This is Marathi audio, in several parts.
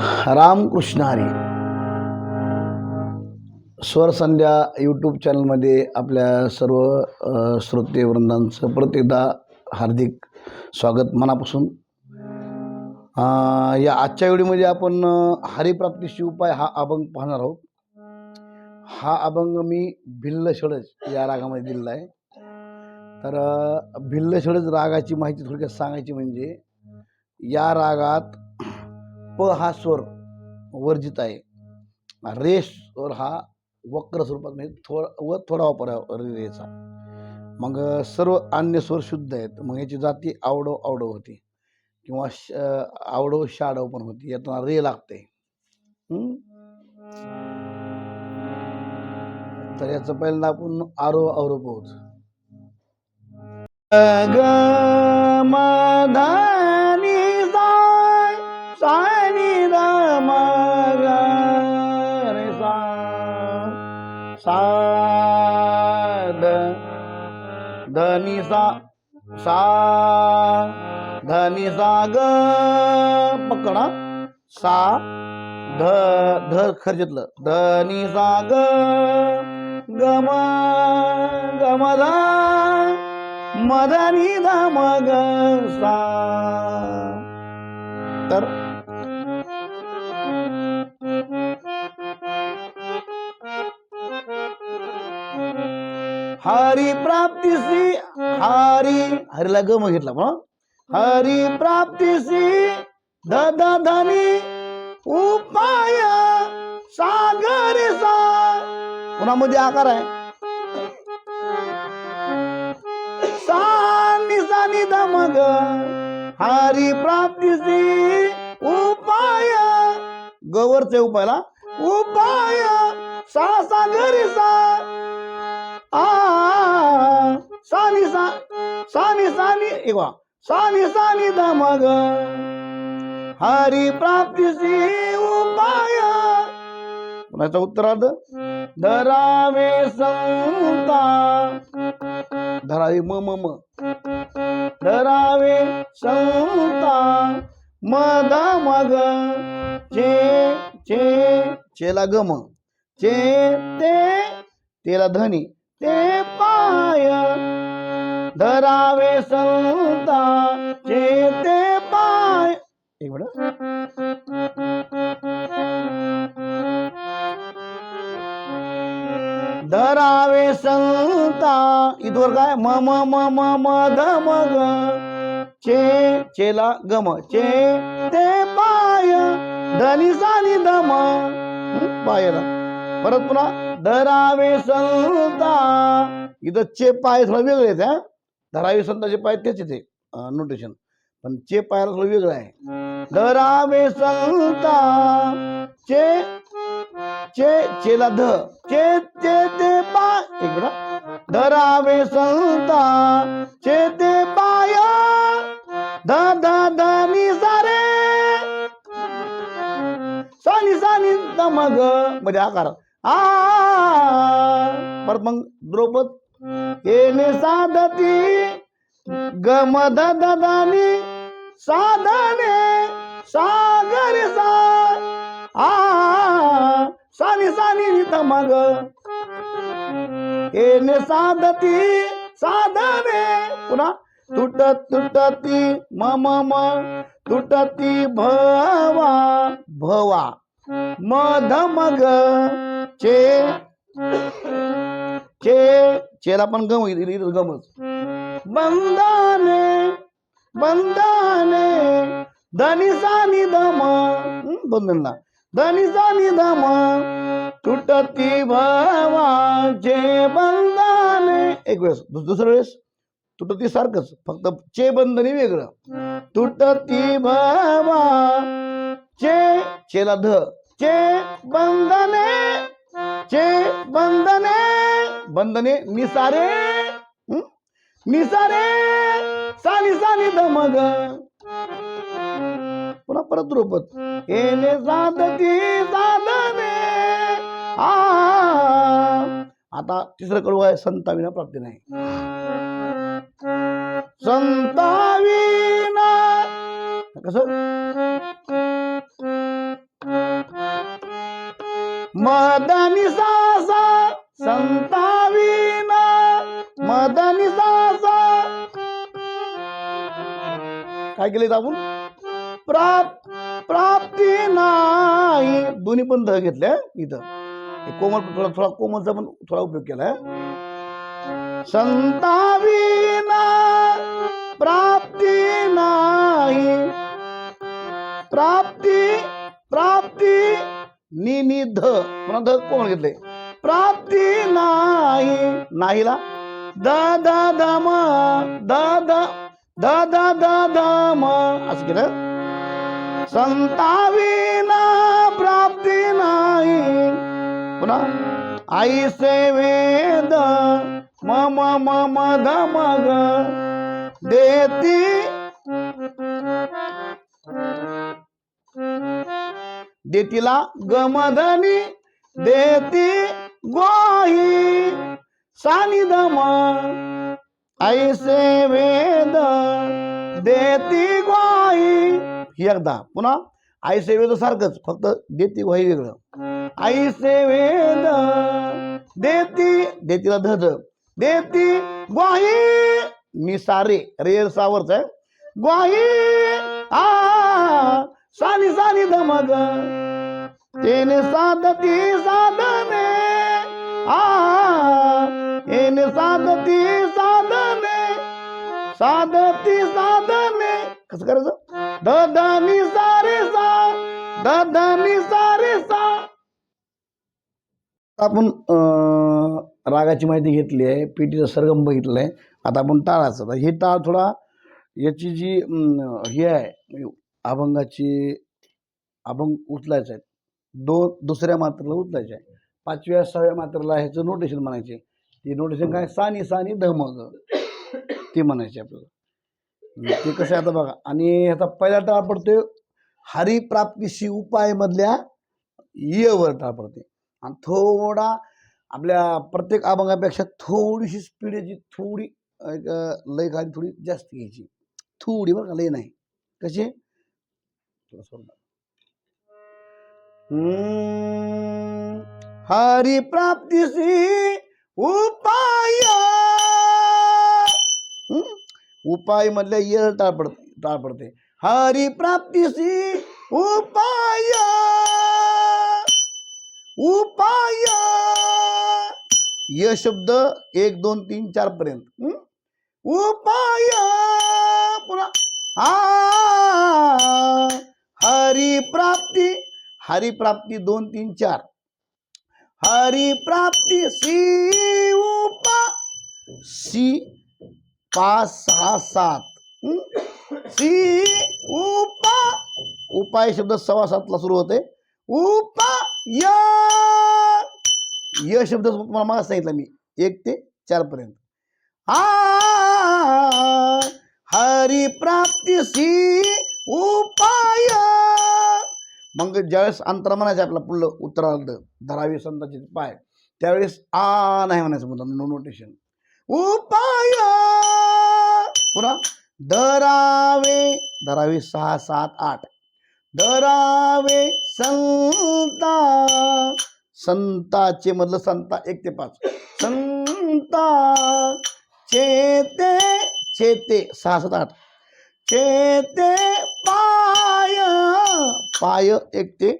रामकृष्ण हरी. स्वरसंध्या यूट्यूब चॅनलमध्ये आपल्या सर्व श्रोतेवृंदांचं परत एकदा हार्दिक स्वागत मनापासून. या आजच्या वेळीमध्ये आपण हरिप्राप्तीशी उपाय हा अभंग पाहणार आहोत. हा अभंग मी भिल्ल षडज या रागामध्ये दिलेला आहे. तर भिल्ल षडज रागाची माहिती थोडक्यात सांगायची म्हणजे या रागात प हा स्वर वर्जित आहे. रे स्वर हा वक्र स्वरूपात म्हणजे थोडा व थोडा वापर रेचा मग सर्व अन्य स्वर शुद्ध आहेत. मग याची जाती आवडो आवडव होती. किंवा श आवडो शाडव पण होती. यातून रे लागते. तर याचं पहिल्यांदा आपण आरो आरोप होत सा ध धनी सा सा धनी सा ग पकडा सा ध ध खर्चतलं धनी सा ग गम गमदा मदनी ध मग सा तर हरी प्राप्तीसी हरी. हरीला ग मग घेतला पण हरी प्राप्तीसी ध ध धनी. उपाय सागर सा. पुन्हा मध्ये आकार आहे? सा नि सा मग. हरी प्राप्तीसी उपाय. गवरचे उपायला. उपाय सा सागर सा. आ सानी सा सानी सानी एक वा सानी सानी द मग हरी प्राप्तीसी उपाय. पुन्हा उत्तरार्ध धरावे संता. धरावे म म म. धरावे संता. मद मग चे चे चेला गम चे ते तेला धनी ते पाय. धरावे संता चेते पाय. एक धरावे संता इथवर काय? मम म म म ध म ग. चे चेला गम चे ते पाय. धनी सानी दम पायला. परत पुन्हा. धरावे संता इथं चे पाय थोडं वेगळे आहेत धरावे संताचे पाय तेच येते नोटेशन पण चे पायाला थोडं वेगळं आहे. धरावे संता चे चे चेला ध चे चे ते पाय. एक मिनिट धरावे संता चे ते पाय. ध ध ध नि सारे सानी सानी द मग मध्ये आकार. आ. परत मग द्रौपद. केले साधती गम द साधने सागर सा आ सानी सानी नित मग. केले साधती साधने पुन्हा तुटत तुटती मम म तुटती भवा भवा. मध मग चे चे चेला पण गम होईल गमच. बंदाने बंदाने धनी सानी दम हं, बंधनला. धनी सानी दम तुटती भवाचे बंदाने एक वेळेस दुस- दुसऱ्या वेळेस तुटती सारखंच फक्त चे बंधनी वेगळं. तुटती भावा चे चेला ध. चे बंधने चे बंधने. बंधने निसारे निसारे सानी सानी दमग पुन्हा परत रूपत. येणे साधती साधने आता तिसरं कडू आहे संताविना प्राप्ती नाही. संताविना. कसं? मदनी सासा. संताविना मदनी सासा. काय केले आपण? प्राप्त प्राप्ती नाही. दोन्ही पण ध घेतल्या इथं. कोमल थोडा थोडा कोमलचा पण थोडा उपयोग केलाय संताविना प्राप्ती नाही. प्राप्ती प्राप्ती निनिध. ध पुन्हा ध कोण घेतले प्राप्ती नाही. नाहीला? द द द म द द द द द द म. असं केलं? संताविना प्राप्ती नाही. पुन्हा आईसे वेद मम मम म ध म देती देतीला गमधनी देती ग्वाही सानी दम ऐसे वेद देती ग्वाही एकदा पुन्हा ऐसे वेद सारखंच फक्त देती ग्वाही वेगळं. ऐसे वेद देती देतीला धज देती ग्वाही मी सारे रेर सावरच आहे. ग्वाही आ सानी सानी धमग. तेने साधती साधने आ साधती साधने साधती साधने. कस करायचं? दधानी सारे सा दधानी सारे सा आपण रागाची माहिती घेतली आहे पेटीचा सरगम बघितलाय. आता आपण टाळाचं हे टाळ थोडा याची जी हे आहे म्हणजे अभंगाची अभंग उचलायचा आहे दो दुसऱ्या मात्रेला उचलायचे आहे पाचव्या सहाव्या मात्राला ह्याचं नोटेशन म्हणायचे. ते नोटेशन काय? सानी सानी धमग ते म्हणायचे आपल्याला. ते कसं आहे आता बघा. आणि ह्याचा पहिला टाळ पडतोय हरिप्राप्तीशी उपाय मधल्या येवर टाळ पडते आणि थोडा आपल्या प्रत्येक अभंगापेक्षा थोडीशी स्पीड याची थोडी एक, लय गाडी थोडी जास्त घ्यायची. थोडी बरं का लय नाही. कशी थोडं सोडणार. हरी हम्म, उपाय. उपाय मधल्या येळ टाळ पड टाळ पडते हरिप्राप्तीशी उपाय. उपाय. य शब्द एक दोन तीन चार पर्यंत. उपाय. पुन्हा. आ. हरिप्राप्ती हरिप्राप्ती दोन तीन चार. हरिप्राप्ती सी उपा सी पाच सहा सात सी उपा उपाय शब्द सव्वा सातला सुरू होते. उपाय य. शब्द तुम्हाला मला सांगितलं मी. एक ते चार पर्यंत. आ सी उपाय. मग ज्यावेळेस अंतर म्हणायचं आपला पुढलं उत्तरार्ध धरावी संतांचे पाय त्यावेळेस आ नाही म्हणायचं म्हणतात नो नोटेशन उपाय! पुन्हा धरावे धरावे सहा सात आठ. धरावे संता संताचे मधलं संता एक ते पाच. संता चेते चेते सहा सात आठ. चेते पाय. पाय एक ते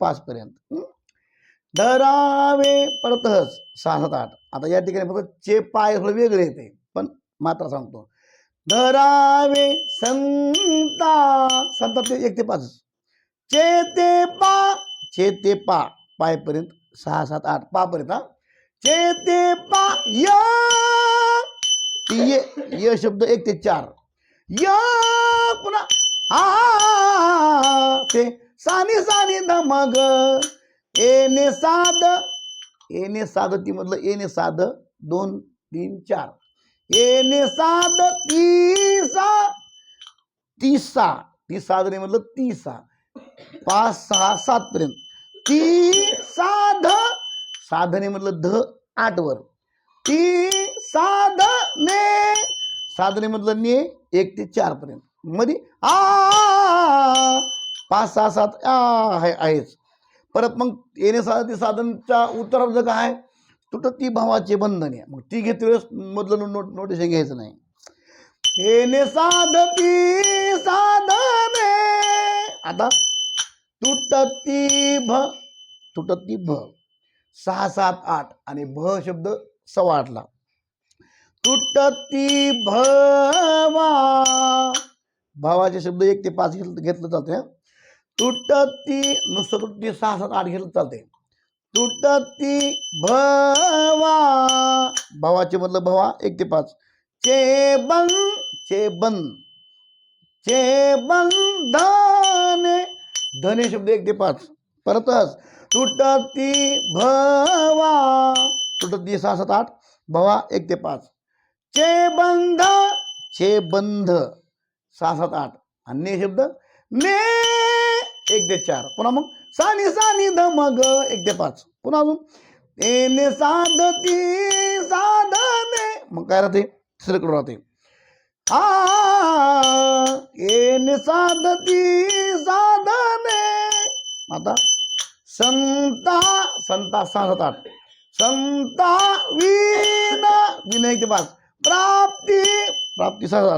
पाच पर्यंत. धरावे परतच सहा सात आठ. आता या ठिकाणी फक्त चे पाय थोडं वेगळे येते पण मात्र सांगतो. धरावे संता संता ते एक ते पाच चेते पा. चेते पा. पायपर्यंत सहा सात आठ. पा पर्यंत हा चेते पा. य य शब्द एक ते चार. य पुन्हा. आ ते सानी सानी धमग एने साध एने साध ती मधलं एने साध दोन तीन चार. एने साध तीसा. तिसा. ती साधने म्हटलं तिसा. पाच सहा सात पर्यंत. ती साध साधने म्हटलं ध आठ वर ती साधने साधनेमधलं ने एक ते चार पर्यंत मध्ये आ पाच सहा सात आ आहेच. परत मग येणे ते साधनच्या उत्तरार्ध काय? तुटती भावाचे बंधने. मग ती घेते वेळेस मधलं नोट नोटिशन घ्यायचं नाही. येणे साधती साधने. आता तुटती भ तुटती भ. सहा सात आठ. आणि भ शब्द सव्वा आठला. तुटती भवा. भावाचे शब्द एक ते पाच घेतलं घेतलं जाते तुटती नुसतं तुटती सहा सात आठ घेतलं चालते तुटती भवा. भावाचे मधलं भवा एक ते पाच. चे बन चे बन चे बंधने धने शब्द एक ते पाच. परतच तुटती भवा. तुटती सहा सात आठ. भवा एक ते पाच. चे बंध चे बंध सहा सात आठ. आणि शब्द? ने. एक ते चार. पुन्हा मग? सानी सानी ध मग एक ते पाच. पुन्हा अजून? ती साधती साधने. मग काय राहते? तिसरीकडे राहते. आ ती साधती साधने. आता? संता संता सहा सात आठ. संता विना विनय ते पाच. प्राप्ती प्राप्ती सहा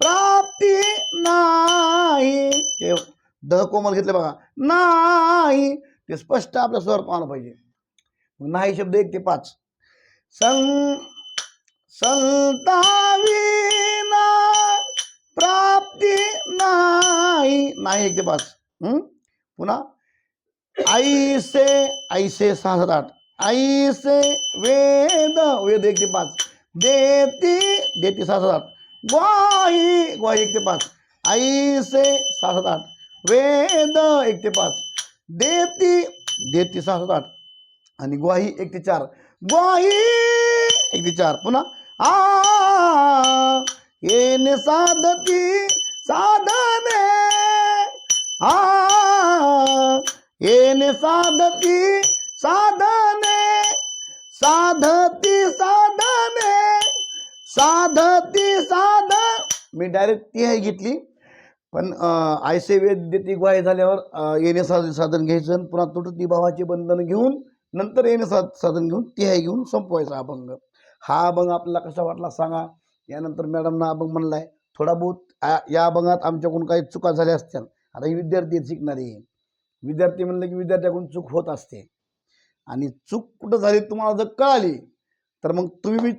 प्राप्ती नाही. ते द कोमल घेतले बघा. नाही. ते स्पष्ट आपल्या स्वर पाहणं पाहिजे. नाही शब्द एक ते पाच. सं संताविना प्राप्ती नाही. नाही एक ते पाच. पुन्हा. ऐसे ऐसे सहा सात आठ. ऐसे वेद वेद एक ते पाच. देती देती सहा सात आठ. ग्वाही ग्वाही एक ते पाच. आईसे सहा सात आठ. वेद एक ते पाच. देती देती सहा सात आठ. आणि ग्वाही एक ते चार. ग्वाही एक ते चार. पुन्हा. आ येणे साधती साधने. आ येणे साधती साधने. साधती साधने साधती साध मी डायरेक्ट ती आहे घेतली. पण आयसे वेद ती ग्वाही झाल्यावर येणे साध साधन घ्यायचं पुन्हा तुटती भावाचे बंधन घेऊन नंतर येणे साध साधन घेऊन ती आहे घेऊन संपवायचा अभंग. हा अभंग आपल्याला कसा वाटला सांगा. यानंतर मॅडमना अभंग म्हणलाय थोडा बहुत या अभंगात आमच्याकडून काही चुका झाल्या असत्या. आता ही विद्यार्थी शिकणारी विद्यार्थी म्हणलं की विद्यार्थ्याकडून चूक होत असते. आणि चूक कुठं झाली तुम्हाला जर कळाली तर मग तुम्ही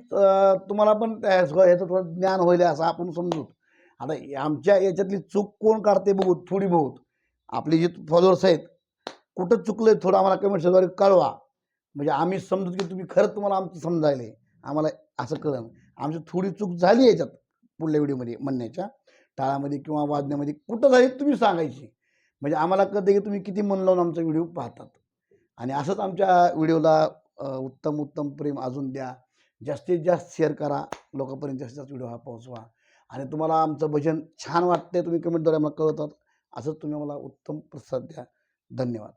तुम्हाला पण त्या ह्याचं थोडं ज्ञान होईल असं आपण समजू. आता आमच्या याच्यातली चूक कोण काढते बघू थोडी बहुत आपले जे फॉलोअर्स आहेत कुठं चुकलं थोडं आम्हाला कमेंट्सद्वारे कळवा. म्हणजे आम्ही समजू की तुम्ही खरंच तुम्हाला आमचं समजायले. आम्हाला असं कळलं. आमची थोडी चूक झाली याच्यात पुढल्या व्हिडिओमध्ये म्हणण्याच्या टाळामध्ये किंवा वाजण्यामध्ये कुठं झाली तुम्ही सांगायची. म्हणजे आम्हाला कळतं की तुम्ही किती मन लावून आमचा व्हिडिओ पाहतात. आणि असंच आमच्या व्हिडिओला उत्तम उत्तम प्रेम अजून द्या. जास्तीत जास्त शेअर करा. लोकांपर्यंत जास्तीत जास्त व्हिडिओ हा पोहोचवा. आणि तुम्हाला आमचं भजन छान वाटते तुम्ही कमेंटद्वारे मला कळवतात. असंच तुम्ही मला उत्तम प्रतिसाद द्या. धन्यवाद.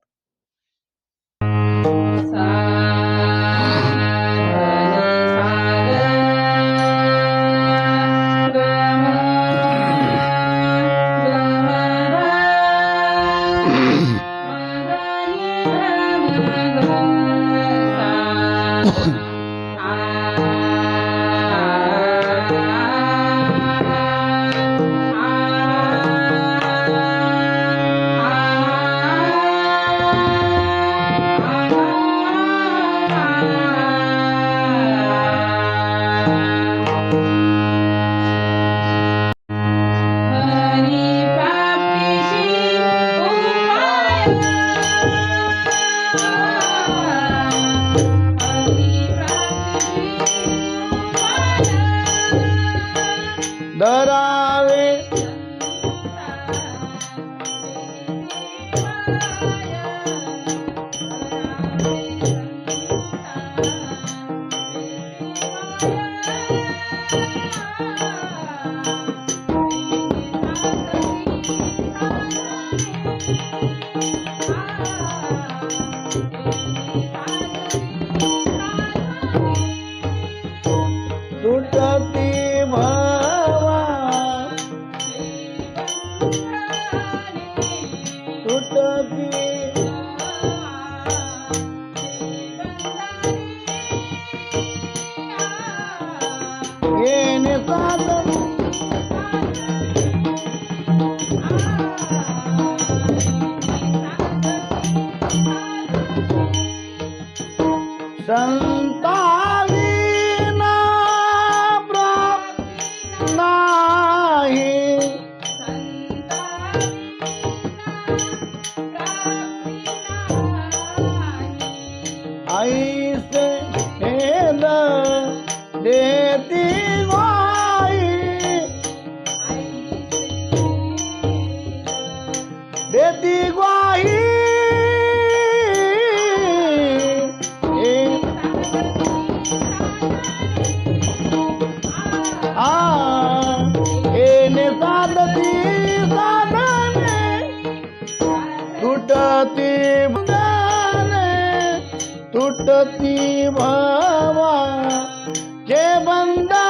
ऐसे हेद देती तुटती भावा जे बंधने